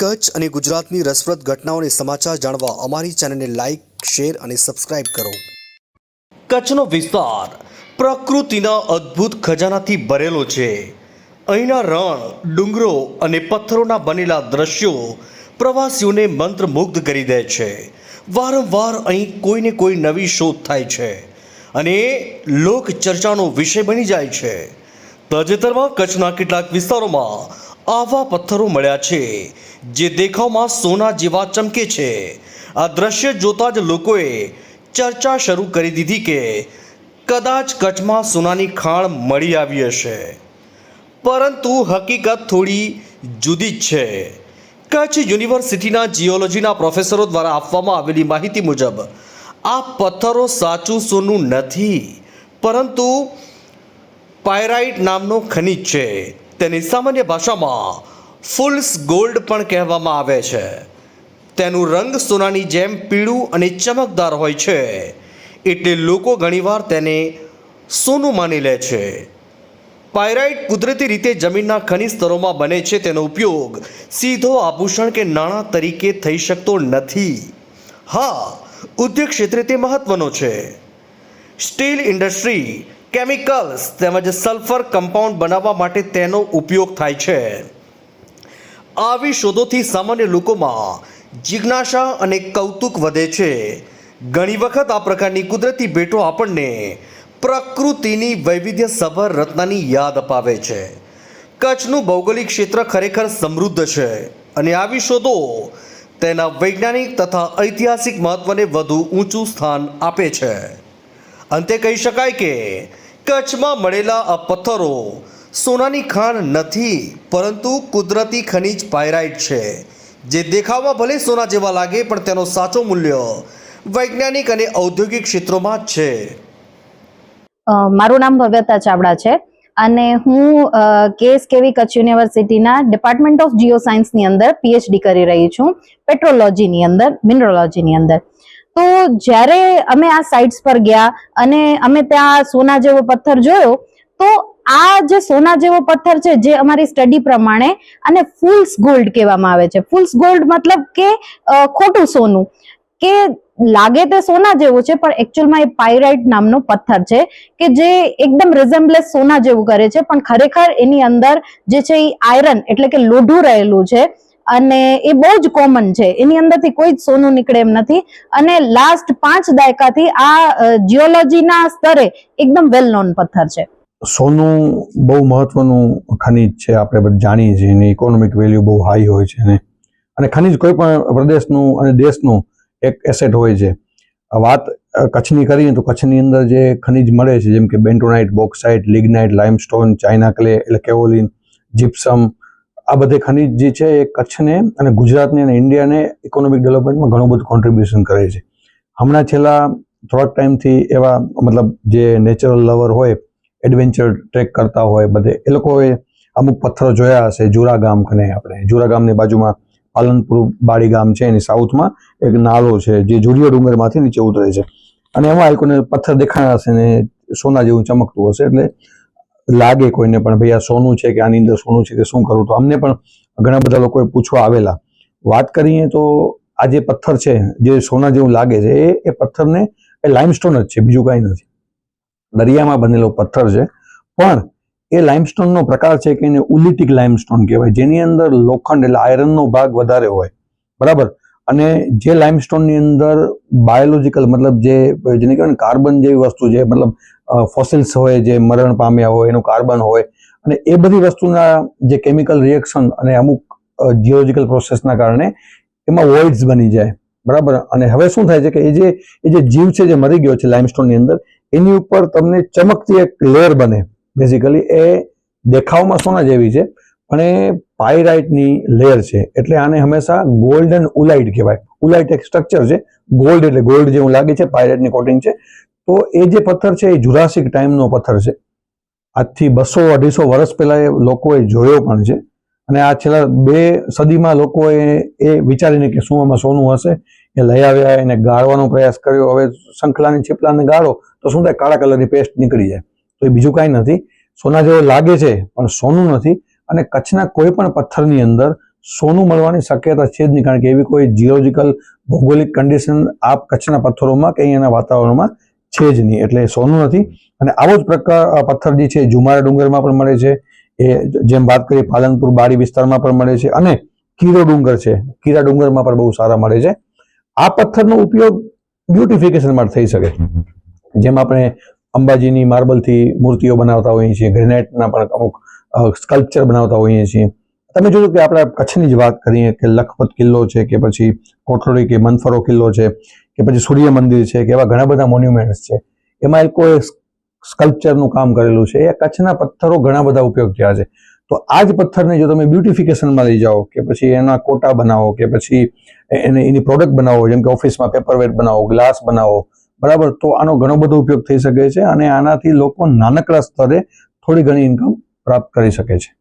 કચ્છ અને ગુજરાતની રસપ્રદ ઘટનાઓને સમાચાર જાણવા અમારી ચેનલને લાઇક શેર અને સબસ્ક્રાઇબ કરો. કચ્છનો વિસ્તાર પ્રકૃતિના અદ્ભુત ખજાનાથી ભરેલો છે. અહીંના રણ, ડુંગરો અને પથ્થરોના બનેલા દ્રશ્યો પ્રવાસીઓને મંત્રમુગ્ધ કરી દે છે. વારંવાર અહીં કોઈને કોઈ નવી શોધ થાય છે અને લોક ચર્ચાનો વિષય બની જાય છે. તાજેતરમાં કચ્છના કેટલાક વિસ્તારોમાં આવા પથ્થરો મળ્યા છે, જે દેખાવમાં સોના જેવા ચમકે છે. આ દ્રશ્ય જોતા જ લોકોએ ચર્ચા શરૂ કરી દીધી કે કદાચ કચ્છમાં સોનાની ખાણ મળી આવી હશે. પરંતુ હકીકત થોડી જુદી જ છે. કચ્છ યુનિવર્સિટીના જીઓલોજીના પ્રોફેસરો દ્વારા આપવામાં આવેલી માહિતી મુજબ, આ પથ્થરો સાચું સોનું નથી, પરંતુ પાયરાઇટ નામનો ખનિજ છે. તેની સામાન્ય ભાષામાં ફૂલ્સ ગોલ્ડ પણ કહેવામાં આવે છે. તેનું રંગ સોનાની જેમ પીળું અને ચમકદાર હોય છે. એટલે લોકો ઘણીવાર તેને સોનું માની લે છે. પાયરાઇટ કુદરતી રીતે જમીનના ખનિજ સ્તરોમાં બને છે તેનો ઉપયોગ સીધો આભૂષણ કે નાણાં તરીકે થઈ શકતો નથી. હા, ઉદ્યોગ ક્ષેત્રે તે મહત્વનો છે. સ્ટીલ ઇન્ડસ્ટ્રી કેમિકલ્સ તેમજ સલ્ફર કમ્પાઉન્ડ બનાવવા માટે તેનો ઉપયોગ થાય છે. આવી શોધોથી સામાન્ય લોકોમાં જિજ્ઞાસા અને કૌતુક વધે છે. ઘણી વખત આ પ્રકારની કુદરતી ભેટો આપણને પ્રકૃતિની વૈવિધ્યસભર રત્નની યાદ અપાવે છે. કચ્છનું ભૌગોલિક ક્ષેત્ર ખરેખર સમૃદ્ધ છે અને આવી શોધો તેના વૈજ્ઞાનિક તથા ઐતિહાસિક મહત્વને વધુ ઊંચું સ્થાન આપે છે. અંતે કહી શકાય કે કચ્છમાં મળેલા આ પથ્થરો સોનાની ખાણ નથી, પરંતુ કુદરતી ખનિજ પાયરાઇટ છે. જે દેખાવમાં ભલે સોના જેવા લાગે, પણ તેનો સાચો મૂલ્ય વૈજ્ઞાનિક અને ઔદ્યોગિક ક્ષેત્રોમાં જ છે. મારું નામ ભવ્યતા ચાવડા છે અને હું કેસ કેવી કચ્છ યુનિવર્સિટીના ડિપાર્ટમેન્ટ ઓફ જીઓ સાયન્સની અંદર પીએચડી કરી રહી છું પેટ્રોલોજીની અંદર મિનરોલોજીની અંદર. તો જ્યારે અમે આ સાઇટ્સ પર ગયા અને અમે ત્યાં સોના જેવો પથ્થર જોયો, તો આ જે સોના જેવો પથ્થર છે, જે અમારી સ્ટડી પ્રમાણે અને ફૂલ્સ ગોલ્ડ કહેવામાં આવે છે. ફૂલ્સ ગોલ્ડ મતલબ કે ખોટું સોનું. કે લાગે તે સોના જેવું છે, પણ એકચ્યુઅલમાં એ પાયરાઇટ નામનો પથ્થર છે, કે જે એકદમ રિઝેમ્બલેસ સોના જેવું કરે છે, પણ ખરેખર એની અંદર જે છે એ આયરન એટલે કે લોઢું રહેલું છે અને એ બહુ જ કોમન છે. એની અંદરથી કોઈ જ સોનું નીકળે એમ નથી. અને લાસ્ટ પાંચ દાયકાથી આ જીઓલોજીના સ્તરે એકદમ વેલ નોન પથ્થર છે. સોનું બહુ મહત્વનું ખનિજ છે. આપણે બધા જાણીએ છીએ. એની ઇકોનોમિક વેલ્યુ બહુ હાઈ હોય છે અને ખનિજ કોઈ પણ પ્રદેશનું અને દેશનું એક એસેટ હોય છે. વાત કચ્છની કરીએ તો કચ્છની અંદર જે ખનિજ મળે છે, જેમ કે bentonite bauxite lignite limestone china clay એટલે કેઓલિન જીપ્સમ આ બધે ખનિજ જે છે એ કચ્છને અને ગુજરાતને અને ઇન્ડિયાને ઇકોનોમિક ડેવલપમેન્ટમાં ઘણું બધું કોન્ટ્રીબ્યુશન કરે છે. હમણાં છેલ્લા થોડાક ટાઈમથી એવા મતલબ જે નેચરલ લવર હોય એડવેન્ચર ટ્રેક કરતા હોય બધે, એ લોકોએ અમુક પથ્થરો જોયા હશે, જુરા ગામ કને આપણે. જુરા ગામની બાજુમાં પાલનપુર બાડી ગામ છે, એની સાઉથમાં એક નાળો છે, જે જુડિયો ડુંગરમાંથી નીચે ઉતરે છે. અને એમાં એ લોકોને પથ્થર દેખાયા હશે ને સોના જેવું ચમકતું હશે, એટલે લાગે કોઈને, પણ ભાઈ આ સોનું છે કે આની અંદર સોનું છે કે શું કરું? તો અમને પણ ઘણા બધા લોકોએ પૂછવા આવેલા. વાત કરીએ તો આ જે પથ્થર છે, જે સોના જેવું લાગે છે, એ એ પથ્થરને, એ લાઇમસ્ટોન જ છે, બીજું કાંઈ નથી. દરિયામાં બનેલો પથ્થર છે. પણ એ લાઇમસ્ટોનનો પ્રકાર છે કે એને ઉલિટિક લાઇમસ્ટોન કહેવાય, જેની અંદર લોખંડ એટલે આયરનનો ભાગ વધારે હોય. બરાબર? અને જે લાઇમસ્ટોનની અંદર બાયોલોજીકલ મતલબ જે, જેને કહેવાય ને કાર્બન જેવી વસ્તુ છે, મતલબ ફોસિલ્સ હોય, જે મરણ પામ્યા હોય, એનું કાર્બન હોય, અને એ બધી વસ્તુના જે કેમિકલ રિએક્શન અને અમુક જીઓલોજીકલ પ્રોસેસના કારણે એમાં વોઇડ્સ બની જાય. બરાબર? અને હવે શું થાય છે કે એ જે એ જે જીવ છે, જે મરી ગયો છે લાઇમસ્ટોનની અંદર, એની ઉપર તમને ચમકતી એક લેયર બને. બેઝિકલી એ દેખાવમાં સોના જેવી છે. એ પાયરાઇટની લેયર છે. એટલે આને હંમેશા ગોલ્ડન ઉલાઇટ કહેવાય. ઉલાઇટ એક સ્ટ્રક્ચર છે. ગોલ્ડ એટલે ગોલ્ડ જેવું લાગે છે પાયરાઇટની કોટિંગ છે. તો એ જે પથ્થર છે, એ જુરાસિક ટાઈમનો પથ્થર છે. આજથી બસો અઢીસો વર્ષ પહેલાં એ લોકોએ જોયો પણ છે. અને આ છેલ્લા બે સદીમાં લોકોએ એ વિચારીને કે શું આમાં સોનું હશે? એ લઈ આવ્યા, એને ગાળવાનો પ્રયાસ કર્યો. હવે શંખલાની છીપલાને ગાળો, તો શું થાય? કાળા કલરની પેસ્ટ નીકળી જાય. તો એ બીજું કાંઈ નથી. સોના જેવો લાગે છે, પણ સોનું નથી. અને કચ્છના કોઈ પણ પથ્થરની અંદર સોનું મળવાની શક્યતા છે જ નહીં. કારણ કે એવી કોઈ જીઓલોજીકલ ભૌગોલિક કન્ડિશન આ કચ્છના પથ્થરોમાં કે અહીંયાના વાતાવરણમાં છે જ નહીં. એટલે સોનું નથી. અને આવો જ પ્રકાર પથ્થર જે છે જુમારા ડુંગરમાં પણ મળે છે. એ જેમ વાત કરીએ, પાલનપુર, બારી વિસ્તારમાં પણ મળે છે. અને કીરો ડુંગર છે. કીરા ડુંગરમાં પણ બહુ સારા મળે છે. આ પથ્થરનો ઉપયોગ બ્યુટિફિકેશન માટે થઈ શકે. જેમ આપણે અંબાજીની માર્બલથી મૂર્તિઓ બનાવતા હોઈએ છીએ ગ્રેનાઇટના પણ અમુક સ્કલ્પચર બનાવતા હોઈએ છીએ. તમે જોયું કે આપણે કચ્છની જ વાત કરીએ કે લખપત કિલ્લો છે કે પછી કોટલોડી કે મનફરો કિલ્લો છે કે પછી સૂર્ય મંદિર છે કે એવા ઘણા બધા મોન્યુમેન્ટ્સ છે. એમાં એ કોઈ સ્કલ્પચરનું કામ કરેલું છે. એ કચ્છના પથ્થરો ઘણા બધા ઉપયોગ થયા છે. તો આ જ પથ્થરને જો તમે બ્યુટિફિકેશનમાં લઈ જાઓ કે પછી એના કોટા બનાવો કે પછી એને, એની પ્રોડક્ટ બનાવો, જેમ કે ઓફિસમાં પેપરવેટ બનાવો ગ્લાસ બનાવો, બરાબર? તો આનો ઘણો બધો ઉપયોગ થઈ શકે છે અને આનાથી લોકો નાનકડા સ્તરે થોડી ઘણી ઇન્કમ પ્રાપ્ત કરી શકે છે.